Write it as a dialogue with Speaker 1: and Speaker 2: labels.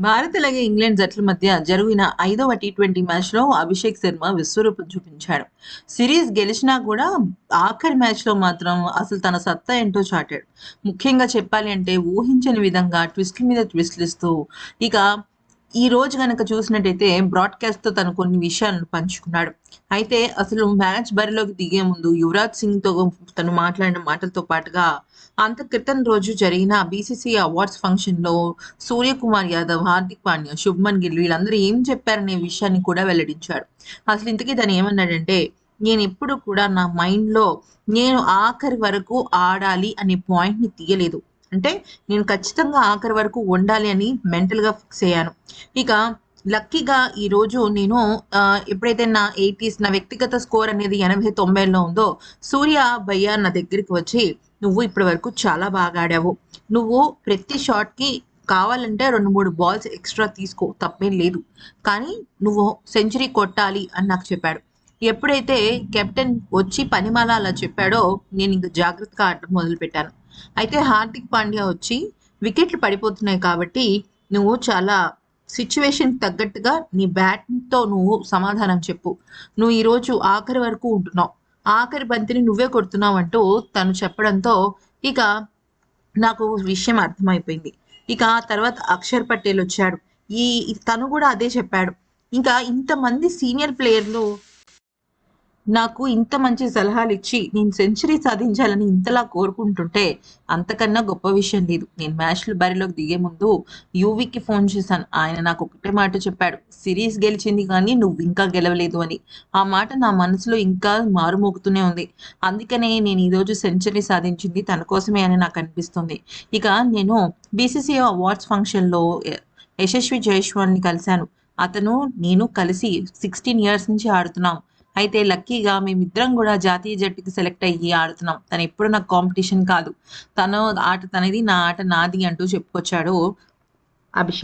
Speaker 1: భారత్ అలాగే ఇంగ్లాండ్ జట్ల మధ్య జరిగిన ఐదవ టీ ట్వంటీ మ్యాచ్లో అభిషేక్ శర్మ విశ్వరూపం చూపించాడు. సిరీస్ గెలిచినా కూడా ఆఖరి మ్యాచ్లో మాత్రం అసలు తన సత్తా ఏంటో చాటాడు. ముఖ్యంగా చెప్పాలి అంటే ఊహించని విధంగా ట్విస్ట్ల మీద ట్విస్ట్లు ఇస్తూ ఇక ఈ రోజు కనుక చూసినట్టయితే బ్రాడ్కాస్ట్తో తను కొన్ని విషయాలను పంచుకున్నాడు. అయితే అసలు మ్యాచ్ బరిలోకి దిగే ముందు యువరాజ్ సింగ్తో తను మాట్లాడిన మాటలతో పాటుగా అంత క్రితం రోజు జరిగిన బీసీసీ అవార్డ్స్ ఫంక్షన్లో సూర్యకుమార్ యాదవ్ హార్దిక్ పాండ్యా శుభ్మన్ గిల్ వీళ్ళందరూ ఏం చెప్పారనే విషయాన్ని కూడా వెల్లడించాడు. అసలు ఇంతకీ తను ఏమన్నాడంటే నేను ఎప్పుడు కూడా నా మైండ్లో నేను ఆఖరి వరకు ఆడాలి అనే పాయింట్ని తీయలేదు. అంటే నేను ఖచ్చితంగా ఆఖరి వరకు ఉండాలి అని మెంటల్గా ఫిక్స్ అయ్యాను. ఇక లక్కీగా ఈరోజు నేను ఎప్పుడైతే నా ఎయిటీస్ నా వ్యక్తిగత స్కోర్ అనేది ఎనభై తొంభైలో ఉందో సూర్య భయ్య నా దగ్గరికి వచ్చి నువ్వు ఇప్పటి వరకు చాలా బాగా ఆడావు. నువ్వు ప్రతి షాట్కి కావాలంటే రెండు మూడు బాల్స్ ఎక్స్ట్రా తీసుకో తప్పేం లేదు. కానీ నువ్వు సెంచరీ కొట్టాలి అని నాకు చెప్పాడు. ఎప్పుడైతే కెప్టెన్ వచ్చి పనిమాల అలా చెప్పాడో నేను ఇంక జాగ్రత్తగా ఆడటం మొదలుపెట్టాను. అయితే హార్దిక్ పాండ్యా వచ్చి వికెట్లు పడిపోతున్నాయి కాబట్టి నువ్వు చాలా సిచ్యువేషన్ తగ్గట్టుగా నీ బ్యాట్తో నువ్వు సమాధానం చెప్పు. నువ్వు ఈరోజు ఆఖరి వరకు ఉంటున్నావు. ఆఖరి బంతిని నువ్వే కొడుతున్నావు అంటూ తను చెప్పడంతో ఇక నాకు విషయం అర్థమైపోయింది. ఇక ఆ తర్వాత అక్షర్ పటేల్ వచ్చాడు. ఈ తను కూడా అదే చెప్పాడు. ఇంకా ఇంతమంది సీనియర్ ప్లేయర్లు నాకు ఇంత మంచి సలహాలు ఇచ్చి నేను సెంచరీ సాధించాలని ఇంతలా కోరుకుంటుంటే అంతకన్నా గొప్ప విషయం లేదు. నేను మ్యాచ్లు బరిలోకి దిగే ముందు యువీకి ఫోన్ చేశాను. ఆయన నాకు ఒకటే మాట చెప్పాడు. సిరీస్ గెలిచింది కానీ నువ్వు ఇంకా గెలవలేదు అని. ఆ మాట నా మనసులో ఇంకా మారుమోగుతూనే ఉంది. అందుకనే నేను ఈరోజు సెంచరీ సాధించింది తన కోసమే అని నాకు అనిపిస్తుంది. ఇక నేను బీసీసీ అవార్డ్స్ ఫంక్షన్లో యశస్వి జైస్వాల్ని కలిశాను. అతను నేను కలిసి సిక్స్టీన్ ఇయర్స్ నుంచి ఆడుతున్నాం. అయితే లక్కీగా మేమిద్దరం కూడా జాతీయ జట్టుకి సెలెక్ట్ అయ్యి ఆడుతున్నాం. తను ఎప్పుడు నాకు కాంపిటీషన్ కాదు. తను ఆట తనది నా ఆట నాది అంటూ చెప్పుకొచ్చాడు అభిషేక్.